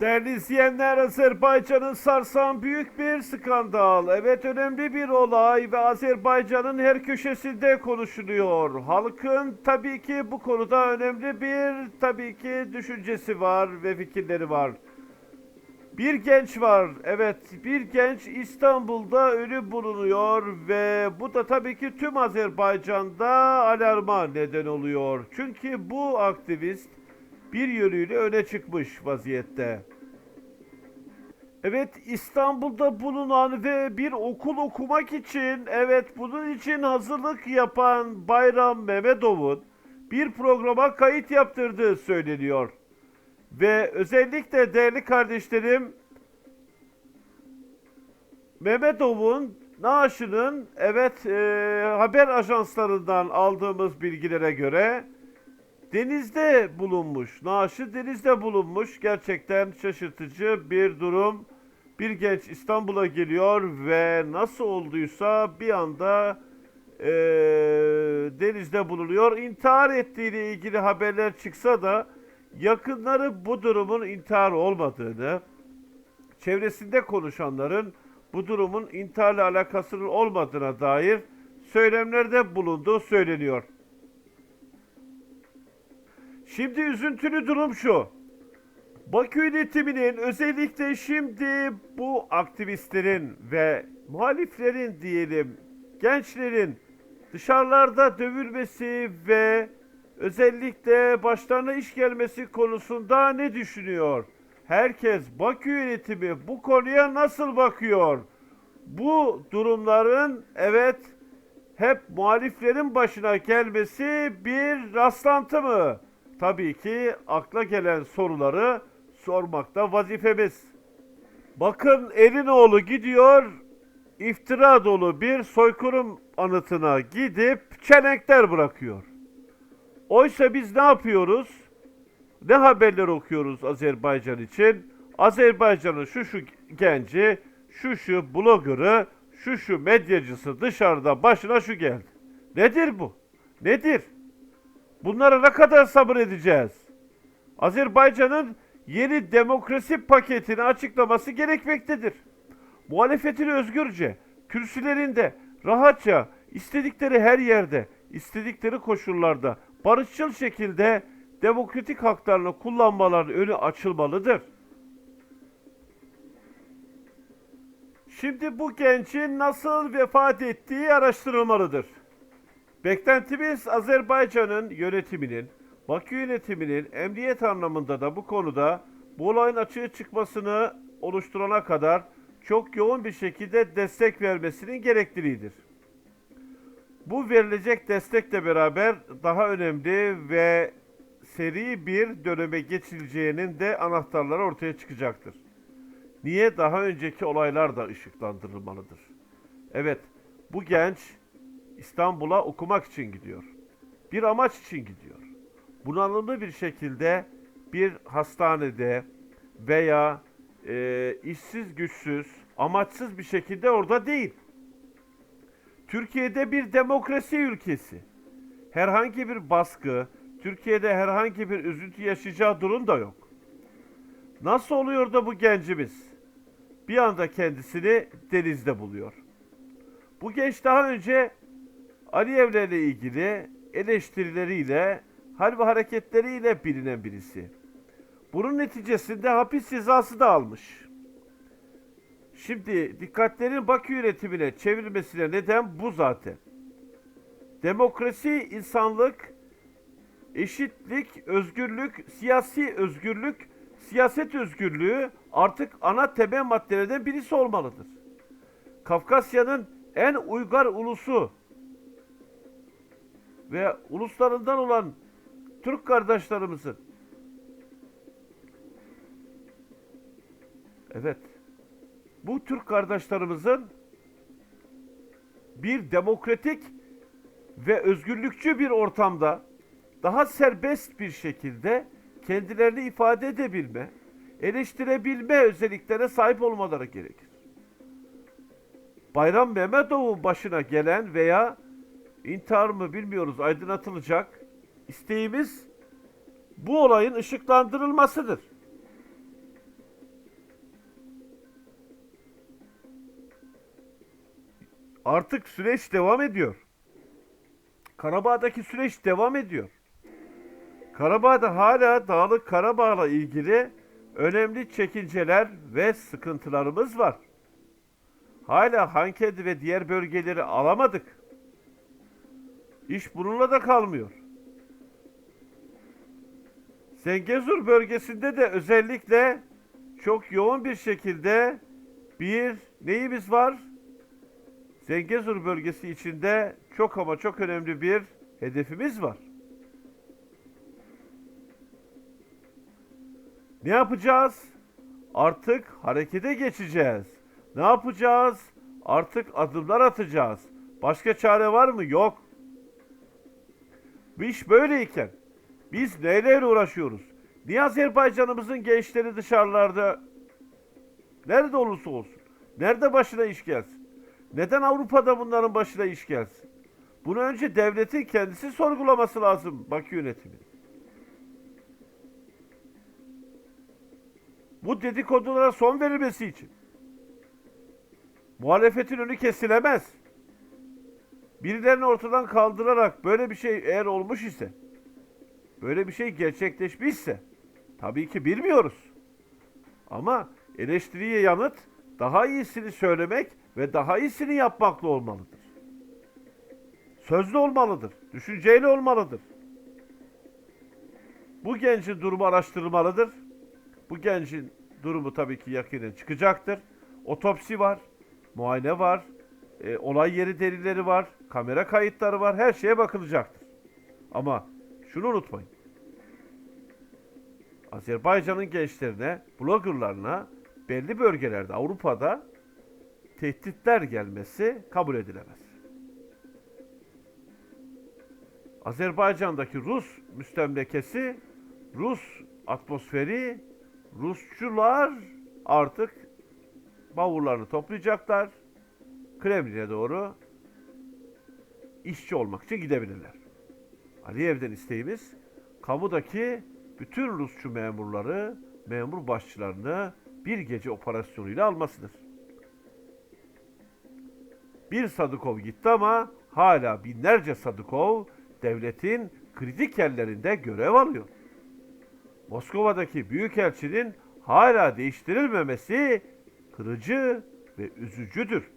Değerli izleyenler Azerbaycan'ın sarsan büyük bir skandal. Evet önemli bir olay ve Azerbaycan'ın her köşesinde konuşuluyor. Halkın tabii ki bu konuda önemli bir tabii ki düşüncesi var ve fikirleri var. Bir genç var. Evet, bir genç İstanbul'da ölü bulunuyor ve bu da tabii ki tüm Azerbaycan'da alarma neden oluyor. Çünkü bu aktivist bir yönüyle öne çıkmış vaziyette. Evet İstanbul'da bulunan ve bir okul okumak için evet bunun için hazırlık yapan Bayram Mehmetov'un bir programa kayıt yaptırdığı söyleniyor. Ve özellikle değerli kardeşlerim Mehmetov'un naaşının evet e, haber ajanslarından aldığımız bilgilere göre denizde bulunmuş. Naaşı denizde bulunmuş. Gerçekten şaşırtıcı bir durum. Bir genç İstanbul'a geliyor ve nasıl olduysa bir anda eee, denizde bulunuyor. İntihar ettiğiyle ilgili haberler çıksa da yakınları bu durumun intihar olmadığını, çevresinde konuşanların bu durumun intiharla alakasının olmadığına dair söylemlerde bulunduğu söyleniyor. Şimdi üzüntülü durum şu. Bakü yönetiminin özellikle şimdi bu aktivistlerin ve muhaliflerin diyelim gençlerin dışarılarda dövülmesi ve özellikle başlarına iş gelmesi konusunda ne düşünüyor? Herkes Bakü yönetimi bu konuya nasıl bakıyor? Bu durumların evet hep muhaliflerin başına gelmesi bir rastlantı mı? Tabii ki akla gelen soruları sormakta vazifemiz. Bakın Erinoğlu gidiyor, iftira dolu bir soykırım anıtına gidip çenekler bırakıyor. Oysa biz ne yapıyoruz? Ne haberler okuyoruz Azerbaycan için? Azerbaycan'ın şu şu genci, şu şu blogger'ı, şu şu medyacısı dışarıda başına şu geldi. Nedir bu? Nedir? Bunlara ne kadar sabır edeceğiz? Azerbaycan'ın yeni demokrasi paketini açıklaması gerekmektedir. Muhalefetin özgürce, kürsülerinde, rahatça, istedikleri her yerde, istedikleri koşullarda barışçıl şekilde demokratik haklarını kullanmaların önü açılmalıdır. Şimdi bu gencin nasıl vefat ettiği araştırılmalıdır. Beklentimiz Azerbaycan'ın yönetiminin, Bakü yönetiminin emniyet anlamında da bu konuda bu olayın açığa çıkmasını oluşturana kadar çok yoğun bir şekilde destek vermesinin gerekliliğidir. Bu verilecek destekle beraber daha önemli ve seri bir döneme geçileceğinin de anahtarları ortaya çıkacaktır. Niye? Daha önceki olaylar da ışıklandırılmalıdır. Evet, bu genç İstanbul'a okumak için gidiyor. Bir amaç için gidiyor. Bunalımlı bir şekilde bir hastanede veya e, işsiz güçsüz, amaçsız bir şekilde orada değil. Türkiye'de bir demokrasi ülkesi. Herhangi bir baskı, Türkiye'de herhangi bir üzüntü yaşayacağı durum da yok. Nasıl oluyor da bu gencimiz bir anda kendisini denizde buluyor? Bu genç daha önce Aliyev'le ilgili eleştirileriyle, hal ve hareketleriyle bilinen birisi. Bunun neticesinde hapis cezası da almış. Şimdi dikkatlerin Bakü yönetimine çevrilmesine neden bu zaten. Demokrasi, insanlık, eşitlik, özgürlük, siyasi özgürlük, siyaset özgürlüğü artık ana temel maddelerden birisi olmalıdır. Kafkasya'nın en uygar ulusu ve uluslarından olan Türk kardeşlerimizin Evet. Bu Türk kardeşlerimizin bir demokratik ve özgürlükçü bir ortamda daha serbest bir şekilde kendilerini ifade edebilme, eleştirebilme özelliklere sahip olmaları gerekir. Bayram Mehmetov'un başına gelen veya intihar mı bilmiyoruz aydınlatılacak. İsteğimiz bu olayın ışıklandırılmasıdır. Artık süreç devam ediyor. Karabağ'daki süreç devam ediyor. Karabağ'da hala Dağlık Karabağ'la ilgili önemli çekinceler ve sıkıntılarımız var. Hala Hankedi ve diğer bölgeleri alamadık. İş bununla da kalmıyor. Zengezur bölgesinde de özellikle çok yoğun bir şekilde bir neyimiz var? Zengezur bölgesi içinde çok ama çok önemli bir hedefimiz var. Ne yapacağız? Artık harekete geçeceğiz. Ne yapacağız? Artık adımlar atacağız. Başka çare var mı? Yok. Bu iş böyleyken biz neyle uğraşıyoruz? Niye Azerbaycan'ımızın gençleri dışarılarda nerede olursa olsun, nerede başına iş gelsin? Neden Avrupa'da bunların başına iş gelsin? Bunu önce devletin kendisi sorgulaması lazım Bakü yönetimi. Bu dedikodulara son verilmesi için. Muhalefetin önü kesilemez. Birilerini ortadan kaldırarak böyle bir şey eğer olmuş ise, böyle bir şey gerçekleşmişse, tabii ki bilmiyoruz. Ama eleştiriye yanıt daha iyisini söylemek ve daha iyisini yapmakla olmalıdır. Sözlü olmalıdır, düşünceyle olmalıdır. Bu gencin durumu araştırılmalıdır. Bu gencin durumu tabii ki yakinen çıkacaktır. Otopsi var, muayene var, e, olay yeri delilleri var, kamera kayıtları var, her şeye bakılacaktır. Ama şunu unutmayın. Azerbaycan'ın gençlerine, bloggerlarına belli bölgelerde Avrupa'da tehditler gelmesi kabul edilemez. Azerbaycan'daki Rus müstemlekesi, Rus atmosferi, Rusçular artık bavullarını toplayacaklar. Kremlin'e doğru işçi olmak için gidebilirler. Aliyev'den isteğimiz kamudaki bütün Rusçu memurları, memur başçılarını bir gece operasyonuyla almasıdır. Bir Sadıkov gitti ama hala binlerce Sadıkov devletin kritik yerlerinde görev alıyor. Moskova'daki büyükelçinin hala değiştirilmemesi kırıcı ve üzücüdür.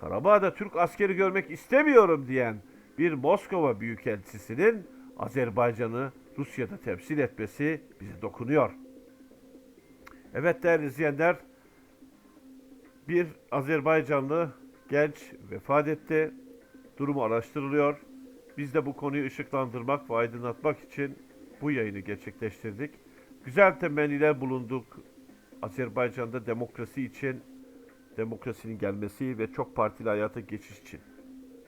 Karabağ'da Türk askeri görmek istemiyorum diyen bir Moskova büyükelçisinin Azerbaycan'ı Rusya'da temsil etmesi bize dokunuyor. Evet değerli izleyenler, bir Azerbaycanlı genç vefat etti. Durumu araştırılıyor. Biz de bu konuyu ışıklandırmak ve aydınlatmak için bu yayını gerçekleştirdik. Güzel temenniler bulunduk. Azerbaycan'da demokrasi için, demokrasinin gelmesi ve çok partili hayata geçiş için.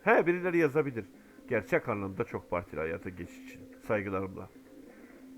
He birileri yazabilir. Gerçek anlamda çok partili hayata geçiş için. Saygılarımla.